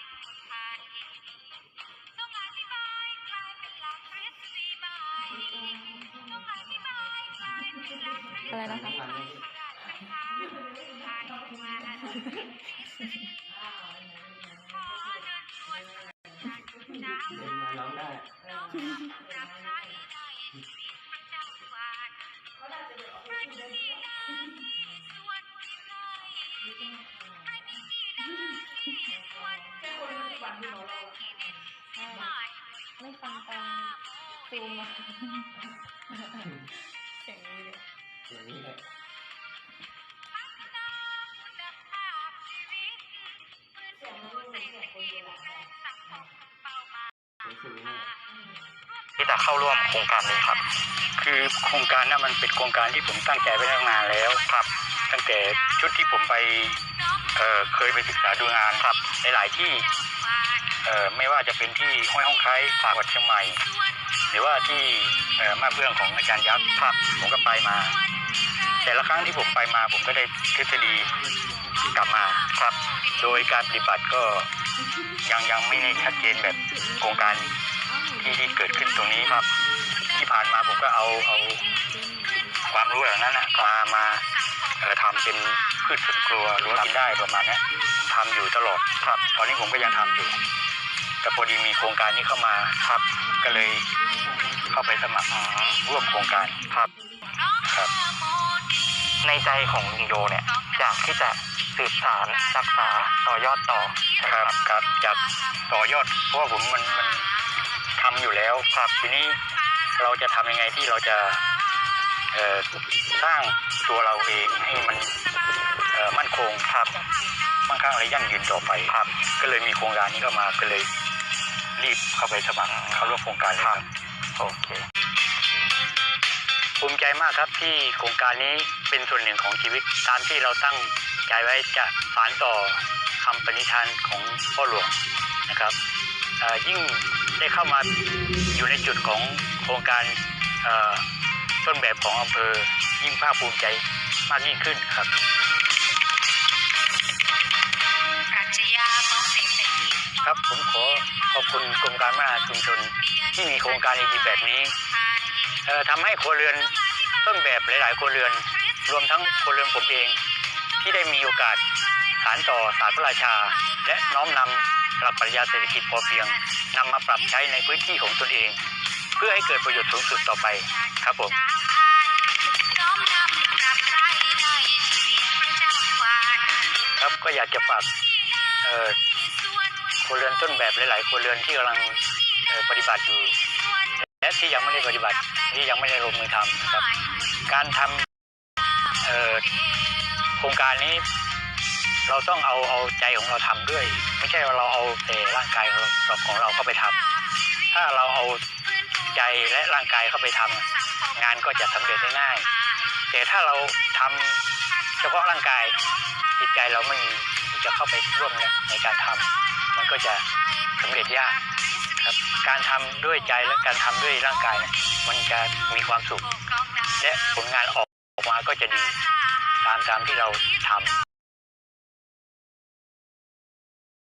ธิบายทานอีกต้องอธิบลองอธิบายกลายเป็นหลักทฤษฎีอะไรนะคะใหม่พระราชทานทานออกม ไร่ทำเป็นที่ดินที่ใหม่ไม่ฟังตอนซูมมาเสียงนี้เลยอย่างนี้แหละพัฒนาคุณภาพชีวิตฟื้นฟูเศรษฐกิจและสังคมเหมายเสียงสูงเนี่ยที่จะเข้าร่วมโครงการนี้ครับ คือโครงการนั้นมันเป็นโครงการที่ผมตั้งใจไว้ตั้งนานแล้วครับ ตั้งแต่ชุดที่ผมไป เอ่อเคยไปศึกษาดูงานครับหลายที่ ไม่ว่าจะเป็นที่ห้วยห้องไคร้จังหวัดเชียงใหม่ หรือว่าที่เอ่อมาเบื้องของอาจารย์ยักษ์ครับผมก็ไปมา แต่ละครั้งที่ผมไปมาผมก็ได้ทฤษฎีกลับมาครับ โดยการปฏิบัติก็ยังยังไม่ได้ชัดเจนแบบโครงการที่ที่เกิดขึ้นตรงนี้ครับ ที่ผ่านมาผมก็เอาเอาความรู้เหล่านั้นนะมามาเอ่อทำเป็นพืชสวนครัวรั้วกินได้ประมาณนี้ทำอยู่ตลอดครับ ตอนนี้ผมก็ยังทำอยู่ แต่พอดีมีโครงการนี้เข้ามาครับ ก็เลยเข้าไปสมัครร่วมโครงการครับครับ ในใจของลุงโยเนี่ยอยากที่จะสืบสารรักษาต่อยอดต่อครับครับอยากต่อยอดเพราะว่าผมมันมันทำอยู่แล้วครับทีนี้เราจะทำยังไงที่เราจะเอ่อสร้างตัวเราเองให้มันเอ่อมั่นคงครับมั่งคั่งและยั่งยืนต่อไปครับ ก็เลยมีโครงการนี้เข้ามาก็เลย รีบเข้าไปสมัครเข้าร่วมโครงการเลยครับโอเคภูมิใจมากครับที่โครงการนี้เป็นส่วนหนึ่งของชีวิตตามที่เราตั้งใจไว้จะสานต่อคำปณิธานของพ่อหลวงนะครับเอ่อยิ่งได้เข้ามาอยู่ในจุดของโครงการเอ่อต้นแบบของอำเภอยิ่งภาคภูมิใจมากยิ่งขึ้นครับปรัชญาของเศรษฐกิจ ครับผมขอขอบคุณกรมการพัฒนาชุมชนที่มีโครงการดีๆแบบนี้เอ่อทำให้ครัวเรือนต้นแบบหลาย ๆ ครัวเรือน รวมทั้งครัวเรือนผมเอง ที่ได้มีโอกาสสานต่อศาสตร์พระราชา และน้อมนำหลักปรัชญาเศรษฐกิจพอเพียงนำมาปรับใช้ในพื้นที่ของตนเอง เพื่อให้เกิดประโยชน์สูงสุดต่อไปครับผมครับก็อยากจะฝากเอ่อ รัวเรือนต้นแบบหลายๆครัวเรือนที่กำลังปฏิบัติอยู่และที่ยังไม่ได้ปฏิบัติที่ยังไม่ได้ลงมือทำครับ การทำโครงการนี้ เราต้องเอาเอาใจของเราทำด้วย ไม่ใช่ว่าเราเอาแต่ร่างกายของเราของเราเข้าไปทำถ้าเราเอาใจและร่างกายเข้าไปทำงานก็จะสำเร็จได้ง่าย แต่ถ้าเราทำเฉพาะร่างกายจิตใจเราไม่มี ที่จะเข้าไปร่วมในการทำมันก็จะสำเร็จยากครับการทำด้วยใจและการทำด้วยร่างกายเนี่ยมันจะมีความสุข และผลงานออกออกมาก็จะดี ตามตามที่เราทำ